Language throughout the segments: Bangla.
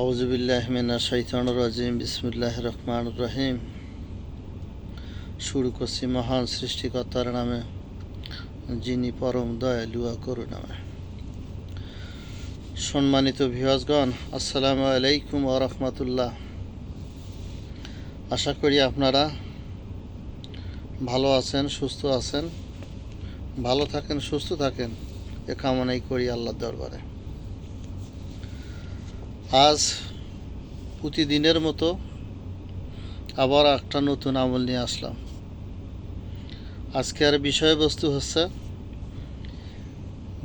আউজুবিল্লাহমিনা শৈতান রাজিম বিসমুল্লাহ রহমান রহিম। শুরু করছি মহান সৃষ্টিকর্তার নামে, যিনি পরম দয়ালুয়া করুণামে সম্মানিত ভিওয়াজগণ আসসালামু আলাইকুম ও রহমতুল্লাহ। আশা করি আপনারা ভালো আছেন, সুস্থ আছেন, ভালো থাকেন, সুস্থ থাকেন, এ কামনাই করি আল্লাহর দরবারে। আজ প্রতিদিনের মতো আবার একটা নতুন আমল নিয়ে আসলাম। আজকের বিষয়বস্তু হচ্ছে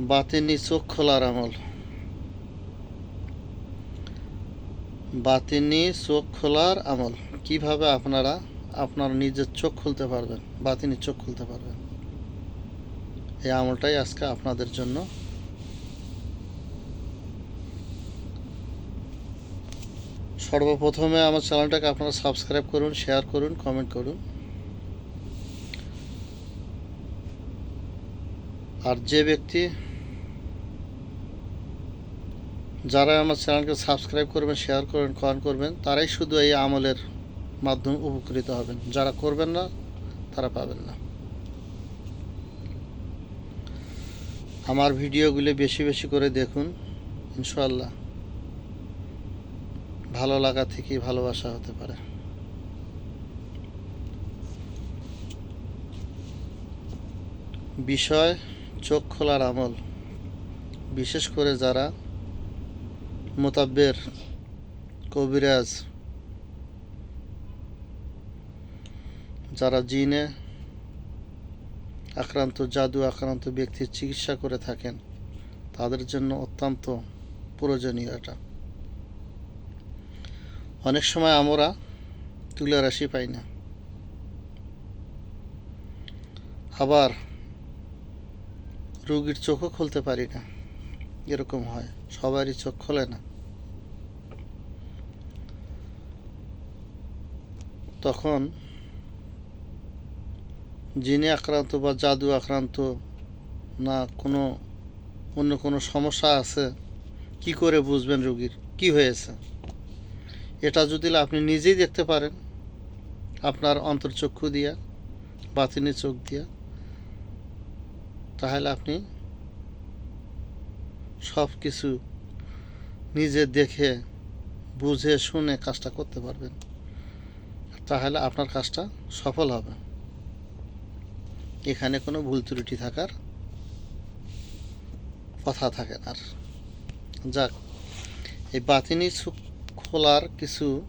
বাতিনি চোখ খোলার আমল। বাতিনি চোখ খোলার আমল। কীভাবে আপনারা আপনার নিজের চোখ খুলতে পারবেন, বাতিনি চোখ খুলতে পারবেন। এই আমলটাই আজকে আপনাদের জন্য সর্বপ্রথমে আমার চ্যানেলটাকে আপনারা সাবস্ক্রাইব করুন শেয়ার করুন কমেন্ট করুন। আর যে ব্যক্তি যারা আমার চ্যানেলকে সাবস্ক্রাইব করবেন শেয়ার করবেন কমেন্ট করবেন, তারাই শুধু এই আমলের মাধ্যমে উপকৃত হবেন। যারা করবেন না, তারা পাবেন না। আমার ভিডিওগুলি বেশি বেশি করে দেখুন ইনশাল্লাহ ভালো লাগা থেকেই ভালোবাসা হতে পারে। বিষয়, চোখ খোলার আমল। বিশেষ করে যারা মোতাব্বের কবিরাজ, যারা জিনে আক্রান্ত, জাদু আক্রান্ত ব্যক্তির চিকিৎসা করে থাকেন, তাদের জন্য অত্যন্ত প্রয়োজনীয় এটা। অনেক সময় আমরা তুলে রাশি পাই না। আবার রুগীর চোখও খুলতে পারি না। এরকম হয়, সবারই চোখ খোলে না। তখন জিনে আক্রান্ত বা জাদু আক্রান্ত না কোনো, অন্য কোনো সমস্যা আছে, কি করে বুঝবেন রুগীর? কি হয়েছে? এটা যদি আপনি নিজেই দেখতে পারেন, আপনার অন্তর্চক্ষু দিয়া, বাতিনি চোখ দিয়া, তাহলে আপনি সব কিছু নিজে দেখে, বুঝে, শুনে কাজটা করতে পারবেন। তাহলে আপনার কাজটা সফল হবে। এখানে কোনো ভুল ত্রুটি থাকার কথা থাকে আর। যাক, এই বাতিনি খোলার কিছু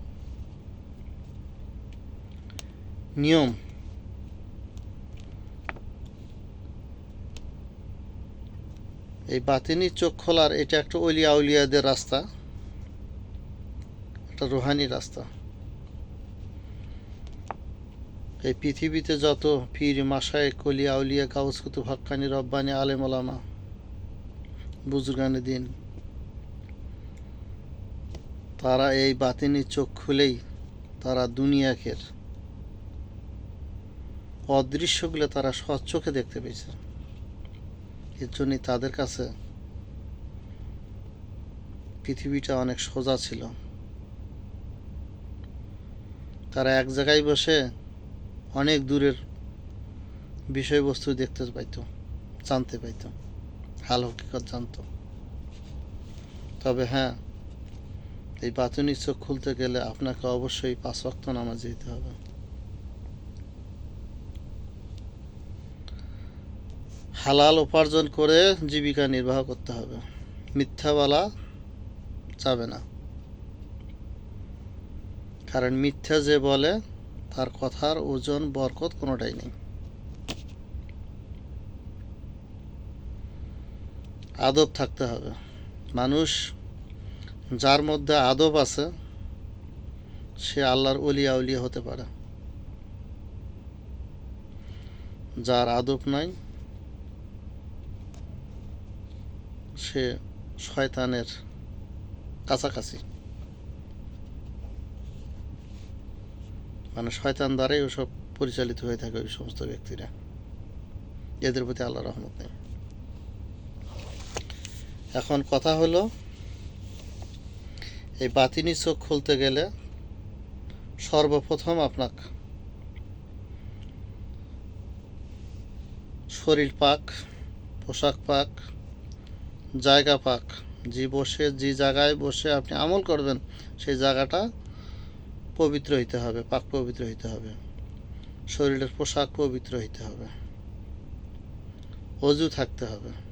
নিয়ম। এই বাতিনি চোখ খোলার এটা একটা অলিয়া উলিয়াদের রাস্তা। একটা রুহানি রাস্তা। এই পৃথিবীতে যত পীর মাসায় কলিয়া উলিয়া কাউস কুতুব হক্কানি রব্বানি, আলেম বুজুর্গানি দিন তারা এই বাতিনি চোখ খুলেই তারা দুনিয়াকের অদৃশ্যগুলো তারা চোখে দেখতে পেয়েছে। এর জন্যই তাদের কাছে পৃথিবীটা অনেক সোজা ছিল। তারা এক জায়গায় বসে অনেক দূরের বিষয়বস্তু দেখতে পাইত, জানতে পাইত, হাল হকিকত জানত। তবে হ্যাঁ এই বাতুনি চোখ খুলতে গেলে আপনাকে অবশ্যই পাঁচ ওয়াক্ত নামাজ দিতে হবে। হালাল উপার্জন করে জীবিকা নির্বাহ করতে হবে। মিথ্যা বলা যাবে না। কারণ মিথ্যা যে বলে, তার কথার ওজন, বরকত কোনোটাই নেই। আদব থাকতে হবে। মানুষ যার মধ্যে আদব আছে, সে আল্লাহর অলিয়া উলিয়া হতে পারে। যার আদব নাই, সে শয়তানের কাছাকাছি। মানে শয়তান দ্বারাই ওসব পরিচালিত হয়ে থাকে ওই সমস্ত ব্যক্তিরা। এদের প্রতি আল্লাহ রহমত নেই। এখন কথা হলো এই বাতিনি চোখ খুলতে গেলে সর্বপ্রথম আপনাকে শরীর পাক, পোশাক পাক, জায়গা পাক। যে বসে, যে জায়গায় বসে আপনি আমল করবেন, সেই জায়গাটা পবিত্র হইতে হবে, পাক পবিত্র হইতে হবে। শরীরের পোশাক পবিত্র হইতে হবে। অজু থাকতে হবে।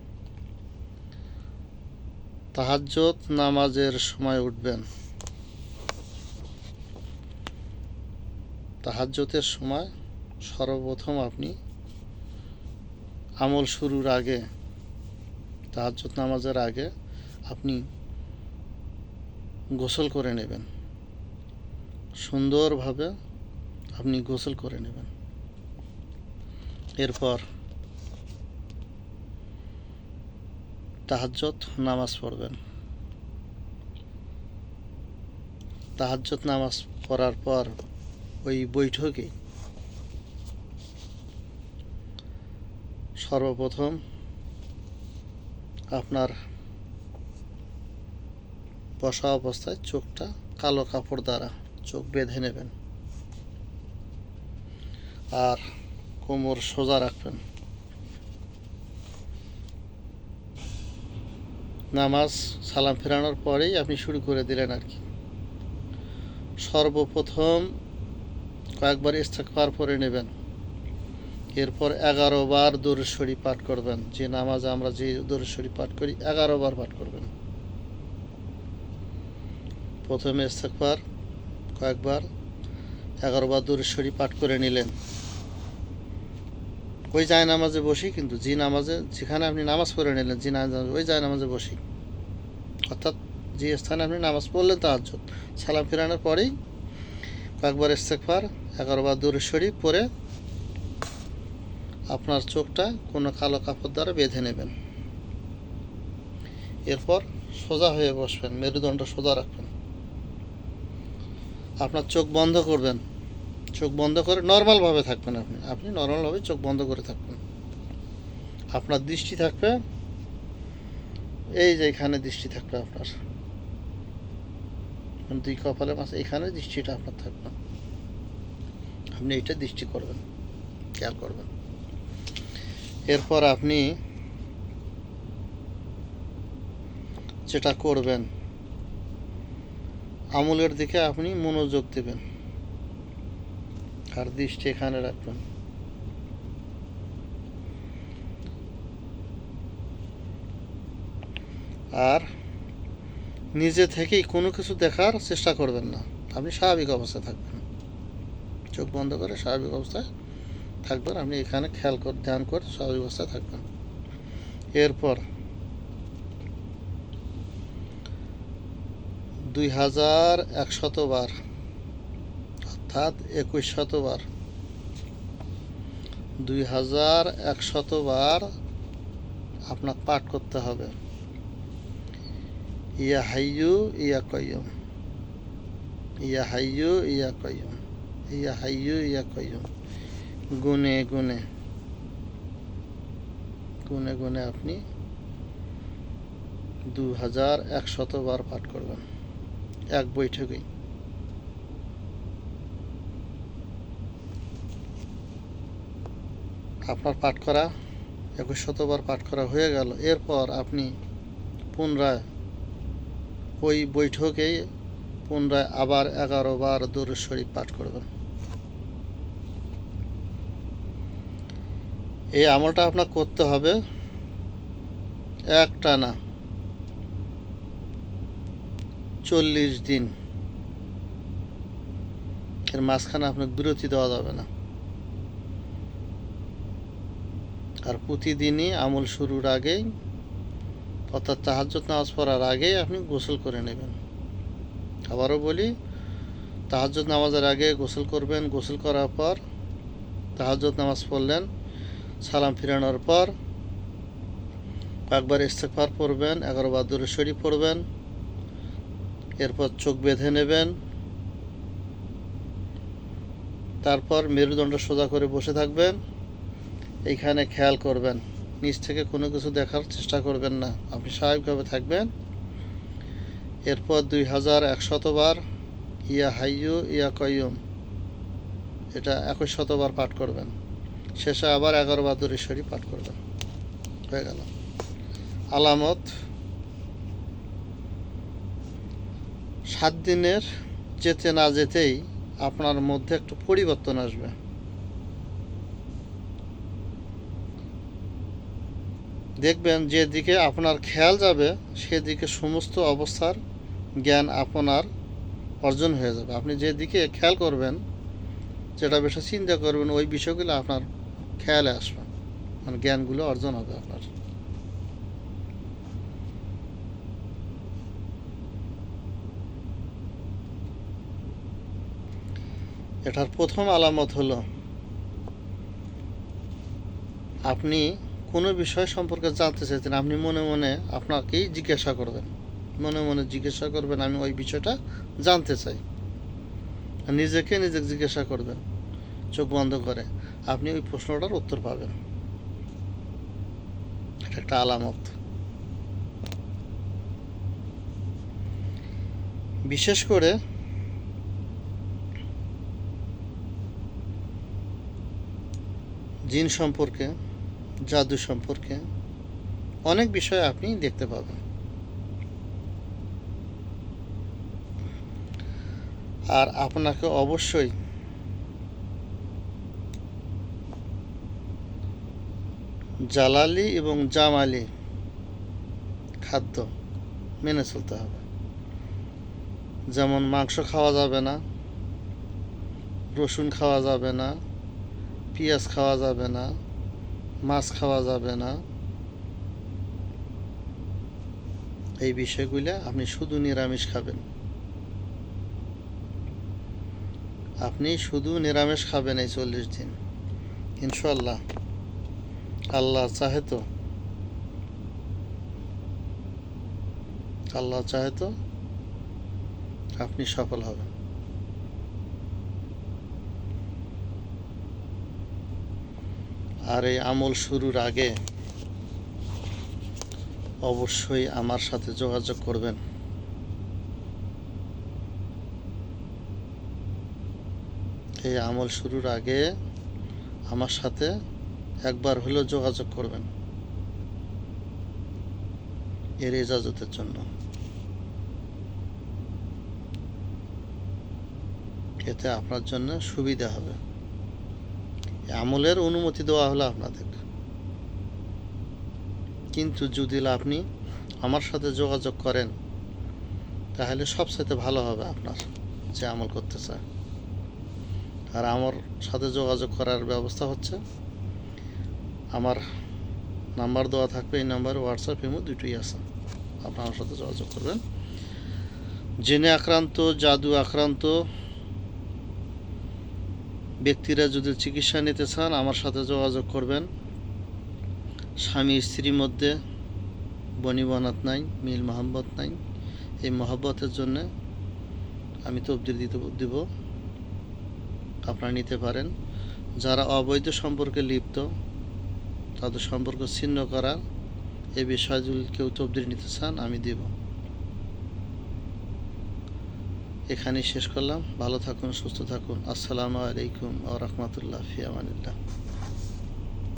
তাহাজ্জত নামাজের সময় উঠবেন। তাহাজ্জতের সময় সর্বপ্রথম আপনি আমল শুরুর আগে তাহাজ্জত নামাজের আগে আপনি গোসল করে নেবেন। সুন্দরভাবে আপনি গোসল করে নেবেন। এরপর তাহাজ্জত নামাজ পড়বেন। তাহাজ্জত নামাজ পড়ার পর ওই বৈঠকে সর্বপ্রথম আপনার বসা অবস্থায় চোখটা কালো কাপড় দ্বারা চোখ বেঁধে নেবেন আর কোমর সোজা রাখবেন। নামাজ সালাম ফেরানোর পরেই আপনি শুরু করে দিলেন আর কি। সর্বপ্রথম কয়েকবার ইস্তেকবার পরে নেবেন। এরপর এগারো বার দরুশ্বরী পাঠ করবেন। যে নামাজ আমরা যে দরুশ্বরী পাঠ করি, এগারো বার পাঠ করবেন। প্রথমে ইস্তেকবার কয়েকবার, এগারো বার দরুশ্বরী পাঠ করে নিলেন। ওই যায় নামাজে বসি, কিন্তু জি নামাজে যেখানে আপনি নামাজ পড়ে নিলেন যে নামাজ, ওই যায় নামাজে বসি। অর্থাৎ যে স্থানে আপনি নামাজ পড়লেন, তাহাজ্জুদ। সালাম ফেরানোর পরেই কয়েকবার ইস্তেকবার এগারো বার দূরেশ্বরী পরে আপনার চোখটা কোনো কালো কাপড় দ্বারা বেঁধে নেবেন। এরপর সোজা হয়ে বসবেন, মেরুদণ্ড সোজা রাখবেন। আপনার চোখ বন্ধ করবেন চোখ বন্ধ করে নর্মালভাবে থাকবেন আপনি। আপনি নর্মালভাবে চোখ বন্ধ করে থাকবেন। আপনার দৃষ্টি থাকবে, এই যে এখানে দৃষ্টি থাকবে আপনার। দুই কপালে মাঝে এখানে দৃষ্টিটা আপনার থাকবে। আপনি এটা দৃষ্টি করবেন, খেয়াল করবেন। এরপর আপনি যেটা করবেন, আমলের দিকে আপনি মনোযোগ দেবেন। আর দৃষ্টি এখানে রাখবেন। আর নিজে থেকেই কোনো কিছু দেখার চেষ্টা করবেন না। আপনি স্বাভাবিক অবস্থায় থাকবেন। চোখ বন্ধ করে স্বাভাবিক অবস্থায় থাকবেন। আপনি এখানে খেয়াল করে, ধ্যান করে, স্বাভাবিক অবস্থায় থাকবেন। এরপর দুই হাজার একশতবার অর্থাৎ একুশ শতবার। দুই হাজার একশতবার আপনার পাঠ করতে হবে। ইয়া হাইয়ু, ইয়া কয়ুম ইয়া হাইয়ু, ইয়া কয়ুম ইয়া হাইয়ু, ইয়া কয়ুম গুনে গুনে। গুনে গুনে আপনি দু হাজার একশতবার পাঠ করবেন। এক বৈঠকেই। আপনার পাঠ করা, একুশ শতবার পাঠ করা হয়ে গেল। এরপর আপনি পুনরায় ওই বৈঠকেই পুনরায় আবার এগারো বার দরুদ শরীফ পাঠ করবেন। এই আমলটা আপনার করতে হবে একটানা চল্লিশ দিন। এর মাঝখানে আপনার বিরতি দেওয়া যাবে না। আর প্রতিদিনই আমল শুরুর আগেই অর্থাৎ তাহাজ্জত নামাজ পড়ার আগেই আপনি গোসল করে নেবেন। আবারও বলি তাহাজ্জত নামাজের আগে গোসল করবেন। গোসল করার পর তাহাজ্জত নামাজ পড়লেন, সালাম ফিরানোর পর একবার ইস্তেকবার পড়বেন, এগারো বার দূরে শরীফ পড়বেন, এরপর চোখ বেঁধে নেবেন, তারপর মেরুদণ্ড সোজা করে বসে থাকবেন। এইখানে খেয়াল করবেন, নিচ থেকে কোনো কিছু দেখার চেষ্টা করবেন না। আপনি স্বাভাবিকভাবে থাকবেন। এরপর দুই হাজার একশতবার ইয়া হাইয়ু, ইয়া কয়ুম এটা একই শতবার পাঠ করবেন। শেষে আবার এগারো বার দূরেশ্বরী পাঠ করবেন। হয়ে গেল। আলামত সাত দিনের যেতে না যেতেই আপনার মধ্যে একটু পরিবর্তন আসবে। দেখবেন যেদিকে আপনার খেয়াল যাবে, সেদিকে সমস্ত অবস্থার জ্ঞান আপনার অর্জন হয়ে যাবে। আপনি যেদিকে খেয়াল করবেন, যেটা বেশি চিন্তা করবেন, ওই বিষয়গুলো আপনার খেয়ালে আসবে। মানে জ্ঞানগুলো অর্জন হবে আপনার। এটার প্রথম আলামত হলো, আপনি কোনো বিষয় সম্পর্কে জানতে চাইছেন, আপনি মনে মনে আপনাকেই জিজ্ঞাসা করবেন। মনে মনে জিজ্ঞাসা করবেন, আমি ওই বিষয়টা জানতে চাই। নিজেকে নিজে জিজ্ঞাসা করবেন, চোখ বন্ধ করে। আপনি ওই প্রশ্নটার উত্তর পাবেন। এটা একটা আলামত। বিশেষ করে জিন সম্পর্কে জাদু সম্পর্কে অনেক বিষয় আপনি দেখতে পাবেন। আর আপনাকে অবশ্যই জালালি এবং জামালি খাদ্য মেনে চলতে হবে। যেমন মাংস খাওয়া যাবে না, রসুন খাওয়া যাবে না, পেঁয়াজ খাওয়া যাবে না মাছ খাওয়া যাবে না। এই বিষয়গুলো আপনি শুধু নিরামিষ খাবেন। আপনি শুধু নিরামিষ খাবেন এই চল্লিশ দিন। ইনশাল্লাহ আল্লাহ চাহে তো। আল্লাহ চাহে তো আপনি সফল হবেন। আর এই আমল শুরুর আগে অবশ্যই আমার সাথে যোগাযোগ করবেন। এই আমল শুরুর আগে আমার সাথে একবার হলেও যোগাযোগ করবেন। এর ইজাজতের জন্য। এতে আপনার জন্য সুবিধা হবে। আমলের অনুমতি দেওয়া হলো আপনাদের। কিন্তু যদি আপনি আমার সাথে যোগাযোগ করেন, তাহলে সবসাথে ভালো হবে আপনার যে আমল করতে চায় আর আমার সাথে যোগাযোগ করার ব্যবস্থা হচ্ছে, আমার নাম্বার দেওয়া থাকবে এই নাম্বারে হোয়াটসঅ্যাপ ইমো দুটোই আছে। আপনার সাথে যোগাযোগ করবেন। জেনে আক্রান্ত, জাদু আক্রান্ত ব্যক্তিরা যদি চিকিৎসা নিতে চান, আমার সাথে যোগাযোগ করবেন। স্বামী, স্ত্রীর মধ্যে বনিবনাত নাই, মিল মহাব্বত নাই। এই মহাব্বতের জন্য আমি তবদিল দিতে দিব। আপনারা নিতে পারেন। যারা অবৈধ সম্পর্কে লিপ্ত, তাদের সম্পর্ক ছিন্ন করা এই বিষয় যদি কেউ তবদিল নিতে চান, আমি দেব। এখানেই শেষ করলাম। ভালো থাকুন সুস্থ থাকুন। আসসালামু আলাইকুম আ রহমতুল্লাহ ফিয়ামানিল্লাহ